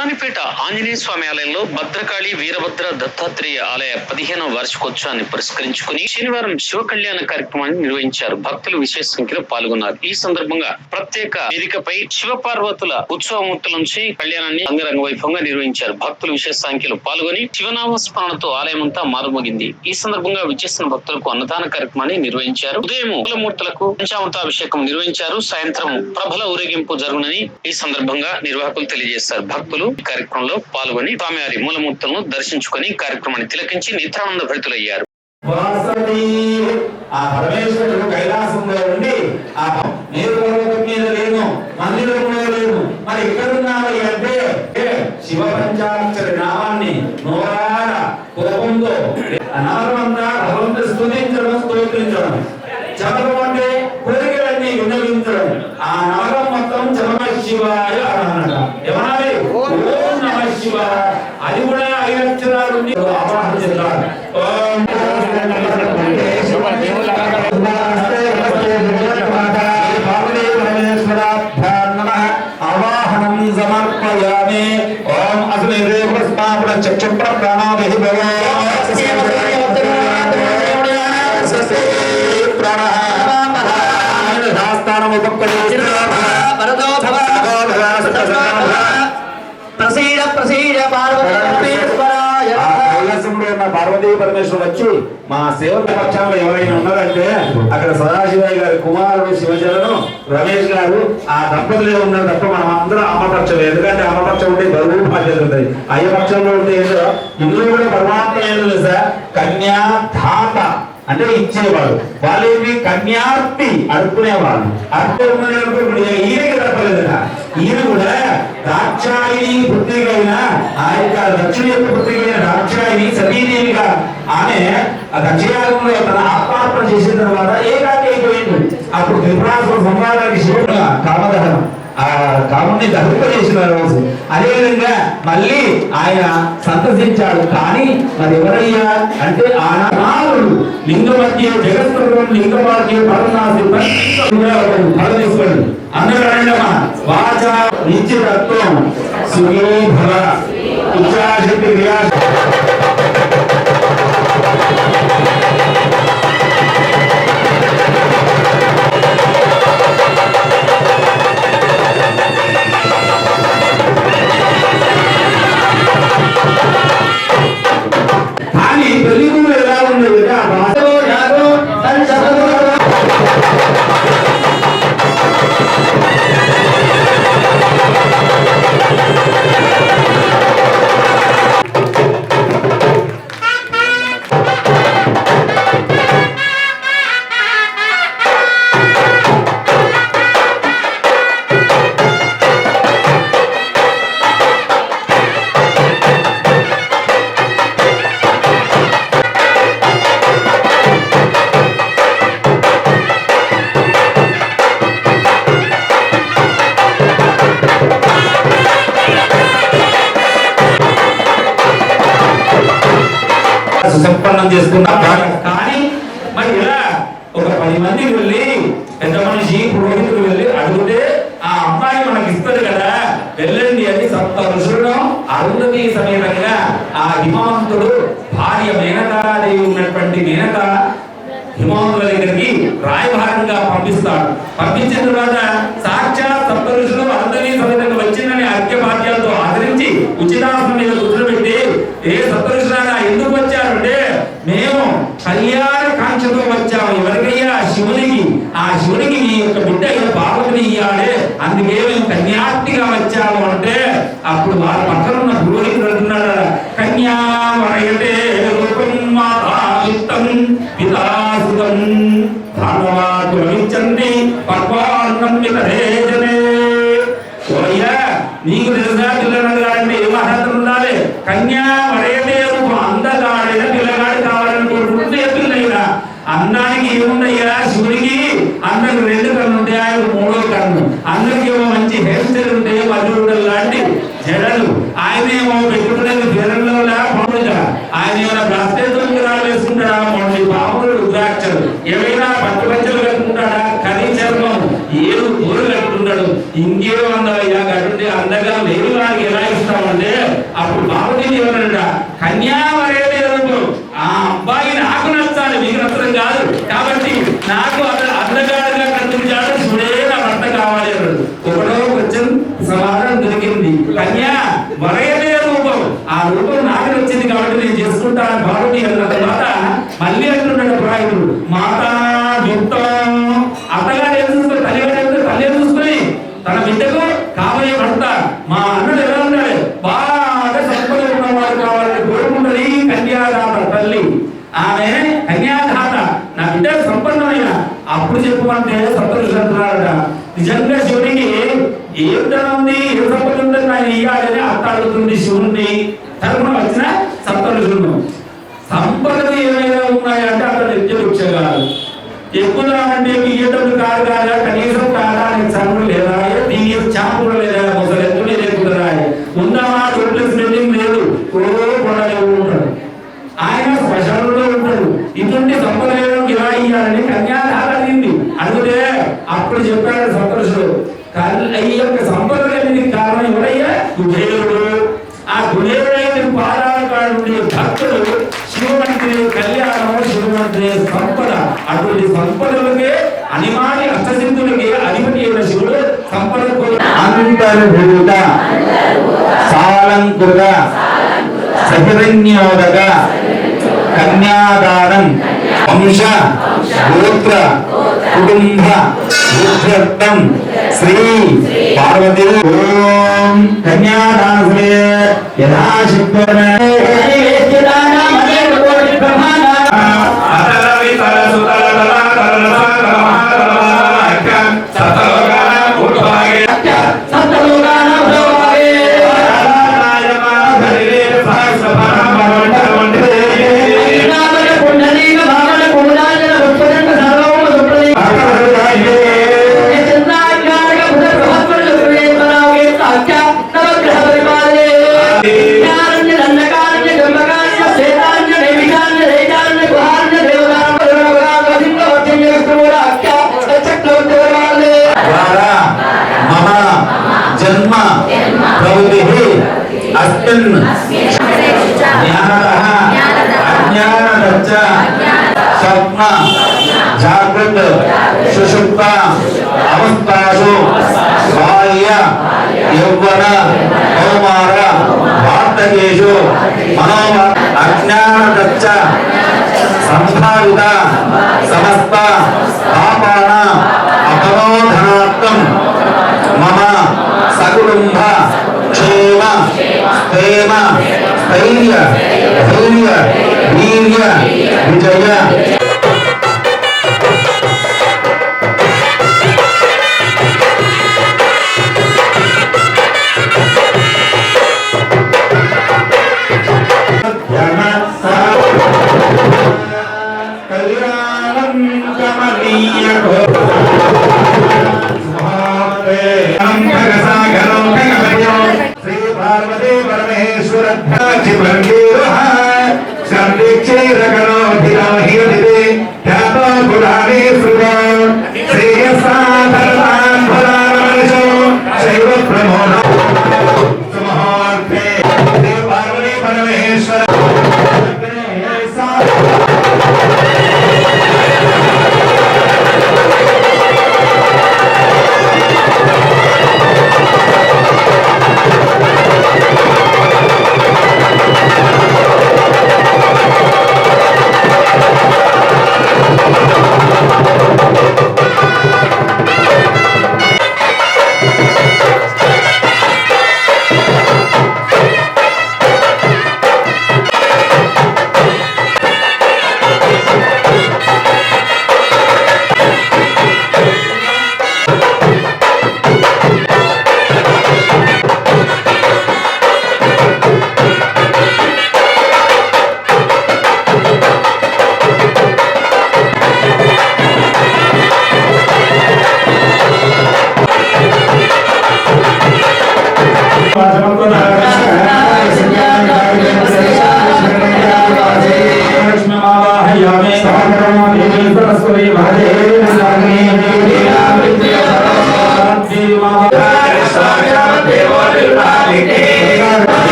సుల్తానిపేట ఆంజనేయ స్వామి ఆలయంలో భద్రకాళి వీరభద్ర దత్తాత్రేయ ఆలయ పదిహేనవ వార్షికోత్సవాన్ని పురస్కరించుకుని శనివారం శివ కళ్యాణ కార్యక్రమాన్ని నిర్వహించారు. భక్తులు విశేష సంఖ్యలో పాల్గొన్నారు. ఈ సందర్భంగా ప్రత్యేక వేదికపై శివ పార్వతుల ఉత్సవమూర్తుల నుంచి కళ్యాణాన్ని అంగరంగ వైభవంగా నిర్వహించారు. భక్తులు విశేష సంఖ్యలో పాల్గొని శివనామ స్మరణతో ఆలయం అంతా మారుమోగింది. ఈ సందర్భంగా విచ్చేసిన భక్తులకు అన్నదాన కార్యక్రమాన్ని నిర్వహించారు. ఉదయం మూలమూర్తులకు పంచామృతాభిషేకం నిర్వహించారు. సాయంత్రం ప్రభల ఊరేగింపు జరుగునని ఈ సందర్భంగా నిర్వాహకులు తెలియజేశారు. భక్తులు ఈ కార్యక్రమంలో పాల్గొని స్వామివారి మూలమూర్తులను దర్శించుకొని కార్యక్రమాన్ని తిలకించి నిత్రానంద భరితులయ్యారు. ఆ పరమేశ్వరుడు కైలాసంలో ఉండి ఆ నేను పర్వతం మీద లేను మందిరంలో లేను మరి ఎక్కడున్నావు అంటే శివ పంచాక్షర నామాన్ని నోరార కోపంతో ఆ నామంతా స్తోత్రించడం. అంటే కోరికలన్నీ విన్నవించడం. ఆ నవరం మొత్తం చరమ శివాయ అది కూడా ఐదు అక్షరాలు ఓం ఆవాహనం సమర్పయామి ఓం చక్షుప్ర ప్రాణాభిః భవో. ఉన్న పార్వతీ పరమేశ్వరుడు వచ్చి మా సేవక పక్షంలో ఎవరైనా ఉన్నారంటే అక్కడ సదాశివయ్య గారి కుమారుడు శివజలను రమేష్ గారు ఆ దంపతులే ఉన్నారు తప్ప మనం అందరం అమ్మపక్షం ఎందుకంటే అమ్మపక్షం ఉంటే బరువు బాధ్యత ఉంటుంది అయ్య పక్షంలో ఉంటే ఏంటో ఇందులో కూడా పరమాత్మ ఏదో తెలుసా కన్యా ధాత అంటే ఇచ్చేవాడు వాళ్ళేమి కన్యార్తి అడుక్కునేవాళ్ళు అడుక్కునే ఈయనకి తప్పలేదట ఈయన కూడా దాక్షాయిని పుత్రికైన ఆ యొక్క దక్షిణ యొక్క పుత్రికైన దాక్షాయిని సతీదేవిగా ఆమె ఆ తన ఆత్మార్పణ చేసిన తర్వాత ఏకాకి అయిపోయింది అప్పుడు త్రిపురాసుడు సంహారానికి శివుడు కామదహనం ఆ కాముని దహింపజేసిన రోజు. అదేవిధంగా మళ్ళీ ఆయన సంతసించాడు. కానీ మరి ఎవరయ్యా? అంటే ఆనాడు లింగమధ్య జగత్తులం లింగమధ్య పరనాసి పరమేశ్వరుడు తీసుకోండి వాచ నిత్య తత్వం సుఖీ భవ ఇచ్చాశక్తి సుసంపన్నం చేసుకున్నాం కానీ మరి ఇలా ఒక పది మందికి వెళ్ళి పెద్ద మనిషి పురోహితుడు వెళ్ళి అడిగితే ఆ అమ్మాయి మనకి ఇస్తుంది కదా వెళ్ళండి అని సప్త ఋషులను అరుంధతి సమేతంగా ఆ హిమవంతుడు భార్య మేనకాదేవి ఉన్నటువంటి మేనక హిమవంతుల దగ్గరికి రాయభారంగా పంపిస్తాడు. పంపించిన తర్వాత సాక్షాత్ సప్త ఋషులు అరుంధతి సమేతంగా వచ్చిందని అర్ఘ్య భాగ్యాలతో ఆదరించి ఉచితాసనం మీద కూర్చోబెట్టి ఏ సప్తఋషులారా ఎందుకు వచ్చారంటే మేము కళ్యాణ కాంక్షతో వచ్చాము ఎవరికయ్యా శివునికి. ఆ శివునికి మీ యొక్క బిడ్డ పార్వతిని ఇయ్యాలి. అందుకే మేము కన్యాస్తిగా వచ్చాము అంటే అప్పుడు వారి పక్కన ఉన్న పురోహితుడు అంటున్నాడు కన్యా వరయతే రూపం మాతాయుక్తం పితాసుతం ధానవాదు రవిచండి పక్వాన్నం వితరే నీకు తెలుసా పిల్లలు అంటే ఏం అర్హత ఉండాలి? కన్యా అన్నానికి ఏమున్నాయా శివుడికి అన్నకు రెండు కన్ను ఉంటాయి ఆయన మూడో కన్ను అందరికి ఏమో మంచి హెయిర్ స్టైల్ ఉంటే మధురుడు లాంటి జడలు. ఆయన ఏమో పెట్టుకునేది జడల్లో పండుగ. ఆయన ఏమైనా బ్రస్తేతం వేసుకుంటాడా మొండి పాములు రుద్రాక్షలు. ఏమైనా పట్టుపంచలు కట్టుకుంటాడా? కని చర్మం. ఏడు కూరలు కట్టుకుంటాడు. ఇంకేమో అందయ్యా కట్టుంటే అందగా లేని వారికి ఎలా ఇస్తామంటే అప్పుడు బాబుని ఏమన్నాడా కన్యావరే అంటే చెప్పమంటే సంతోషం నిజంగా శివుడికి ఏం ధనం ఉంది ఏ సంపద ఉందని ఆయన ఇవ్వాలని అట్టాడుతుంది శివుణ్ణి. తరపున వచ్చిన సంతోషుడు సంపదలు ఏమైనా ఉన్నాయంటే అక్కడ నిత్యవృక్షగాలు ఎక్కువ అంటే ఇయ్యేటప్పుడు కాదు కాదా కనీసం కాదా అనే చదువు లేదా తీయదు. సంతోషుడు కల్- ఈ యొక్క సంపద లేని కారణం ఎవడయ్యా కుబేరుడు ఆ కుబేరుడైన పాదాల భక్తుడు శివమంత్రి కళ్యాణం శివమంత్రి సంపద. అటువంటి సంపదలకే అనిమాని అష్టసిద్ధులకి అధిపతి అయిన శివుడు సంపద అంతర్భూత సాలంకృత సహిరణ్యోదక. కన్యాదానం. వంశ. గోత్ర. కుటుంబ వృద్ధర్థం శ్రీ పార్వతి ఓం కన్యాదాన సమయ యథాశక్తి జాగ్రత్త సుషుప్త అవస్థాసు బాల్య యౌవన కౌమార వార్తకేషు మనోమ అజ్ఞానదచ్చ సంభావిత సమస్త పాపాన అపరోధనార్థం మమ సకుటుంబ క్షేమ స్థేమ స్థైర్య ధైర్య వీర్య విజయ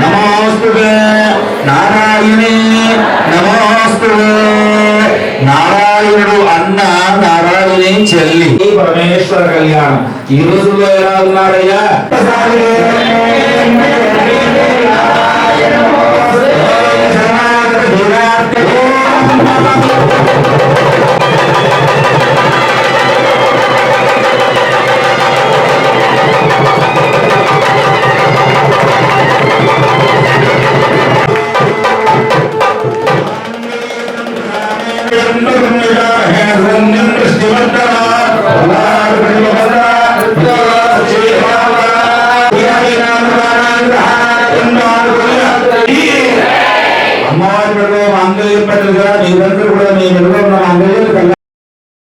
నమోస్తువే నారాయణి నమోస్తువే. నారాయణుడు అన్న నారాయణి చెల్లి. పరమేశ్వర కళ్యాణం. ఈ రోజుల్లో ఎలా ఉన్నారయ్యా?